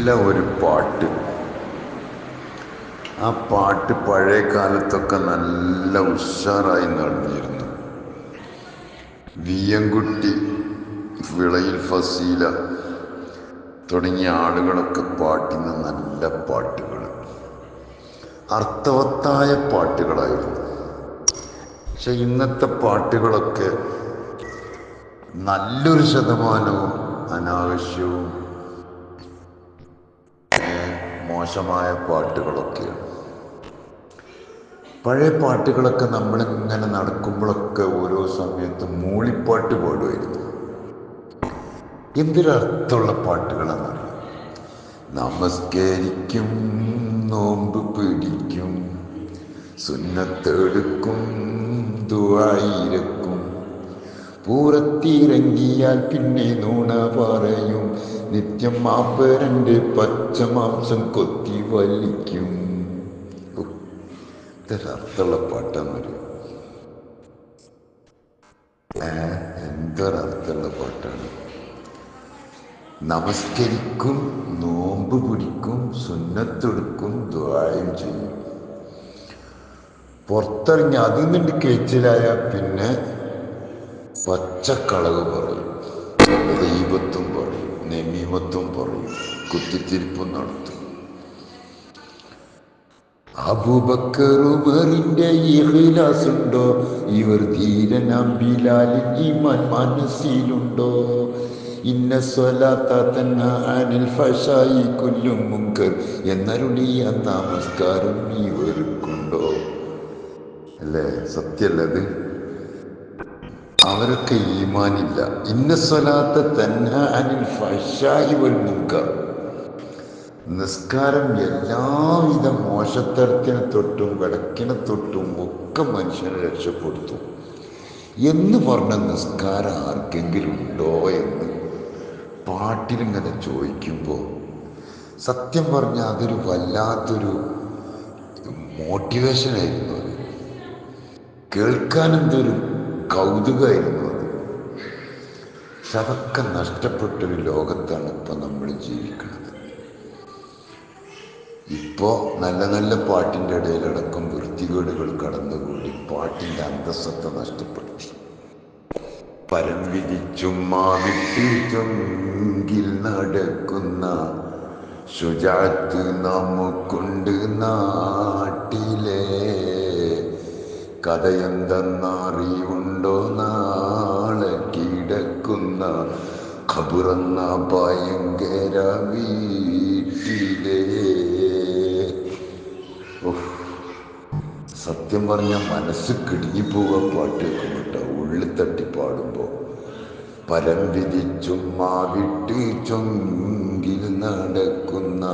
നല്ല ഒരു പാട്ട്. ആ പാട്ട് പഴയ കാലത്തൊക്കെ നല്ല ഉഷാറായി നടന്നിരുന്നു. വിയങ്കുട്ടി വിളയിൽ ഫസീല തുടങ്ങിയ ആളുകളൊക്കെ പാട്ടിന് നല്ല പാട്ടുകൾ അർത്ഥവത്തായ പാട്ടുകളായിരുന്നു. പക്ഷെ ഇന്നത്തെ പാട്ടുകളൊക്കെ നല്ലൊരു ശതമാനവും അനാവശ്യവും മോശമായ പാട്ടുകളൊക്കെയാണ് പഴയ പാട്ടുകളൊക്കെ നമ്മളിങ്ങനെ നടക്കുമ്പോഴൊക്കെ ഓരോ സമയത്തും മൂളിപ്പാട്ട് പാടുമായിരുന്നു. എന്തൊരർത്ഥമുള്ള പാട്ടുകളാണെന്നറിയാം നമസ്കരിക്കും നോമ്പ് പിടിക്കും സുന്നത്തെടുക്കും ദുആയിരക്കും പൂറത്തിറങ്ങിയാൽ പിന്നെ നൂണ പറയും. നിത്യം മാപ്പരന്റെ പച്ചമാംസം കൊത്തി വലിക്കും. ഇതൊരർത്ഥമുള്ള പാട്ടാന്നറിയോ എന്തൊരർത്ഥമുള്ള പാട്ടാണ്. നമസ്കരിക്കും നോമ്പ് പിടിക്കും സുന്നത്തെടുക്കും ദ്വായം ചെയ്യും. പുറത്തിറങ്ങി അതിൽ നിന്നിട്ട് കേച്ചിലായ പിന്നെ പച്ചക്കളവ് പറയും. ദൈവത്വം പറയും. നെമീമത്തും പറയും. കുത്തിത്തിരിപ്പും നടത്തും. അബൂബക്കറുമറിന്റെ ഇവർ ധീരനാം മനസ്സിലുണ്ടോ? ഇന്ന എന്നരുളിയ നമസ്കാരം ഇവർക്കുണ്ടോ അല്ലേ? സത്യല്ലത് അവരൊക്കെ ഈമാനില്ല. ഇന്ന സ്വലാത്ത തന്ന അനിൽ ഫഷായി വൽ നിസ്കാരം എല്ലാവിധ മോശത്തരത്തിനെ തൊട്ടും വിളക്കിനെ തൊട്ടും ഒക്കെ മനുഷ്യനെ രക്ഷപ്പെടുത്തും. എന്ന് പറഞ്ഞ നിസ്കാരം ആർക്കെങ്കിലും ഉണ്ടോ എന്ന് പാട്ടിലിങ്ങനെ ചോദിക്കുമ്പോൾ സത്യം പറഞ്ഞാൽ അതൊരു വല്ലാത്തൊരു മോട്ടിവേഷനായിരുന്നു അത്. കേൾക്കാൻ എന്തൊരു കൗതുകമായിരുന്നു അത്. പക്ഷെ അതൊക്കെ നഷ്ടപ്പെട്ടൊരു ലോകത്താണ് ഇപ്പം നമ്മൾ ജീവിക്കുന്നത് ഇപ്പോൾ നല്ല നല്ല പാട്ടിന്റെ ഇടയിലടക്കം വൃത്തികേടുകൾ കടന്നുകൂടി പാട്ടിന്റെ അന്തസ്സത്ത നഷ്ടപ്പെടുത്തി പരം വിധിച്ചുമ്മാ വിട്ടിൽ നടക്കുന്ന ശുചാത്ത് നമുക്കുണ്ട് നാട്ടിലെ കഥയെന്തെന്നറിവുണ്ടോ നാളെ കിടക്കുന്ന ഖബുറന്ന ഭയങ്കര വീട്ടിലേ. സത്യം പറഞ്ഞാൽ മനസ്സ് കിടുങ്ങിപ്പോവുക പാട്ട് കേട്ടോ ഉള്ളിൽ തട്ടി പാടുമ്പോൾ പരം വിധിച്ചുമ്മാ വിട്ട് ചൊങ്കിൽ നടക്കുന്ന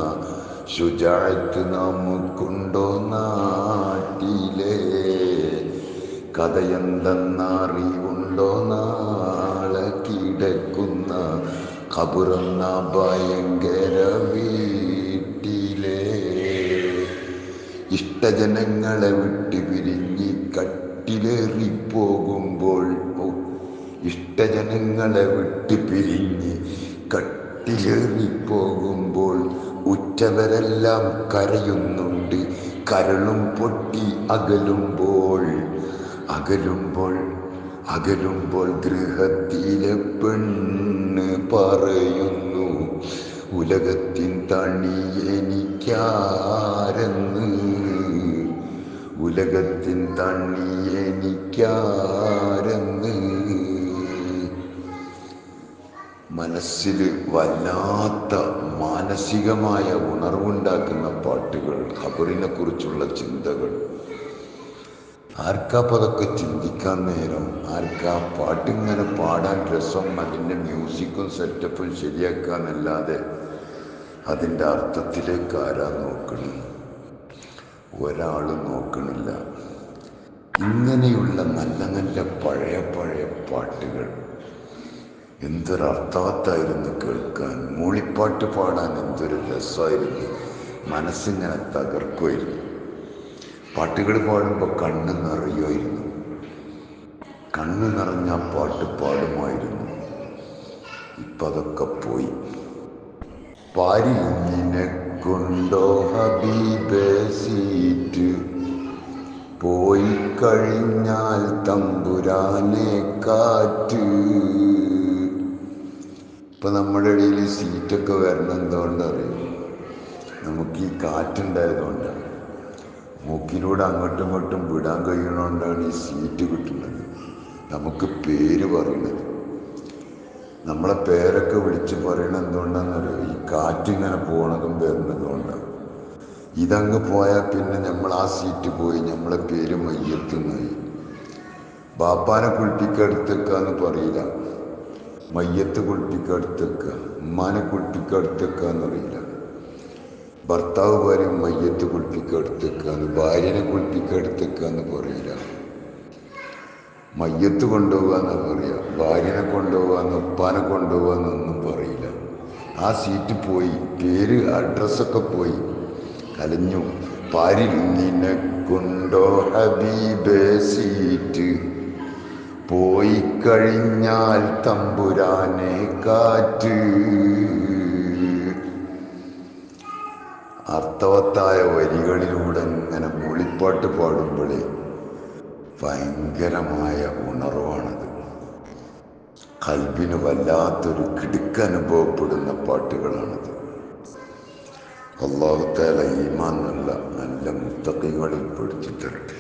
ശുചാഴ്ത്ത് നമുക്കുണ്ടോ കഥയെന്തെന്നറിവുണ്ടോ? നാളെ കിടക്കുന്ന കപുറന്ന ഭയങ്കര വീട്ടിലെ. ഇഷ്ടജനങ്ങളെ വിട്ട് പിരിഞ്ഞ് കട്ടിലേറി പോകുമ്പോൾ ഇഷ്ടജനങ്ങളെ വിട്ട് പിരിഞ്ഞ് കട്ടിലേറി പോകുമ്പോൾ ഉറ്റവരെല്ലാം കരയുന്നുണ്ട്. കരളും പൊട്ടി അകലുമ്പോൾ അകലുമ്പോൾ അകലുമ്പോൾ ഗൃഹത്തിലെ പെണ്ണ് പറയുന്നു ഉലകത്തിൻ തണി എനിക്കാരെന്ന്. ഉലകത്തിൻ തണി എനിക്കാരെന്ന്. മനസ്സിൽ വല്ലാത്ത മാനസികമായ ഉണർവുണ്ടാക്കുന്ന പാട്ടുകൾ ഖബറിനെ കുറിച്ചുള്ള ചിന്തകൾ ആർക്കാ അതൊക്കെ ചിന്തിക്കാൻ നേരം? ആർക്കാ പാട്ടിങ്ങനെ പാടാൻ രസം? അതിന്റെ മ്യൂസിക്കും സെറ്റപ്പും ശരിയാക്കാന്നല്ലാതെ അതിന്റെ അർത്ഥത്തിലേക്ക് ആരാ നോക്കണം? ഒരാളും നോക്കണില്ല. ഇങ്ങനെയുള്ള നല്ല നല്ല പഴയ പഴയ പാട്ടുകൾ എന്തൊരർത്ഥവത്തായിരുന്നു കേൾക്കാൻ? മൂളിപ്പാട്ട് പാടാൻ എന്തൊരു രസമായിരുന്നു. മനസ്സിങ്ങനെ തകർക്കുമായിരുന്നു പാട്ടുകൾ പാടുമ്പോൾ കണ്ണ് നിറയുമായിരുന്നു. കണ്ണ് നിറഞ്ഞ പാട്ട് പാടുമായിരുന്നു. ഇപ്പം അതൊക്കെ പോയി. പാരിനെ കൊണ്ടോ ഹബീബേ സീറ്റ്? പോയി കഴിഞ്ഞാൽ തമ്പുരാനെ കാറ്റ്. ഇപ്പൊ നമ്മുടെ ഇടയിൽ സീറ്റൊക്കെ വരണം എന്തുകൊണ്ടറിയും? നമുക്ക് ഈ കാറ്റുണ്ടായതുകൊണ്ടാണ്. മൂക്കിലൂടെ അങ്ങോട്ടും ഇങ്ങോട്ടും വിടാൻ കഴിയണോണ്ടാണ് ഈ സീറ്റ് കിട്ടുന്നത്. നമുക്ക് പേര് പറയുന്നത്. നമ്മളെ പേരൊക്കെ വിളിച്ച് പറയണത് എന്തുകൊണ്ടാണെന്നറിയോ? ഈ കാറ്റിങ്ങനെ പോണതും വരുന്നതുകൊണ്ടാണ്. ഇതങ്ങ് പോയാൽ പിന്നെ നമ്മൾ ആ സീറ്റ് പോയി നമ്മളെ പേര് മയ്യത്തുന്നായി. ബാപ്പാനെ കുളിപ്പിക്കടുത്തേക്കാന്ന് പറയില്ല. മയ്യത്ത് കുളിപ്പിക്കടുത്തേക്ക ഉമ്മാനെ കുളിപ്പിക്കടുത്തേക്കാന്ന് അറിയില്ല ഭർത്താവ് പറയും മയ്യത്ത് കുളിപ്പിക്കടുത്തേക്കാന്ന് ഭാര്യനെ കുളിപ്പിക്കടുത്തേക്കാന്ന് പറയില്ല. മയ്യത്ത് കൊണ്ടുപോകാന്ന് പറയുക ഭാര്യനെ കൊണ്ടുപോകാന്ന് ഉപ്പാനെ കൊണ്ടുപോകാന്നൊന്നും പറയില്ല. ആ സീറ്റ് പോയി പേര് അഡ്രസ്സൊക്കെ പോയി. കലഞ്ഞു. പാരിൽ നിനക്കുണ്ടോ ഹബീബേ സീറ്റ്. പോയി കഴിഞ്ഞാൽ തമ്പുരാനെ കാറ്റ്. അർത്ഥവത്തായ വരികളിലൂടെ ഇങ്ങനെ മൂളിപ്പാട്ട് പാടുമ്പോഴേ ഭയങ്കരമായ ഉണർവാണത്. കൽബിന് വല്ലാത്തൊരു കിടുക്കനുഭവപ്പെടുന്ന പാട്ടുകളാണത്. അള്ളാഹുത്താല ഈമാൻ നല്ല നല്ല മുത്തക്കികളിൽ പെടുത്തി തരട്ടെ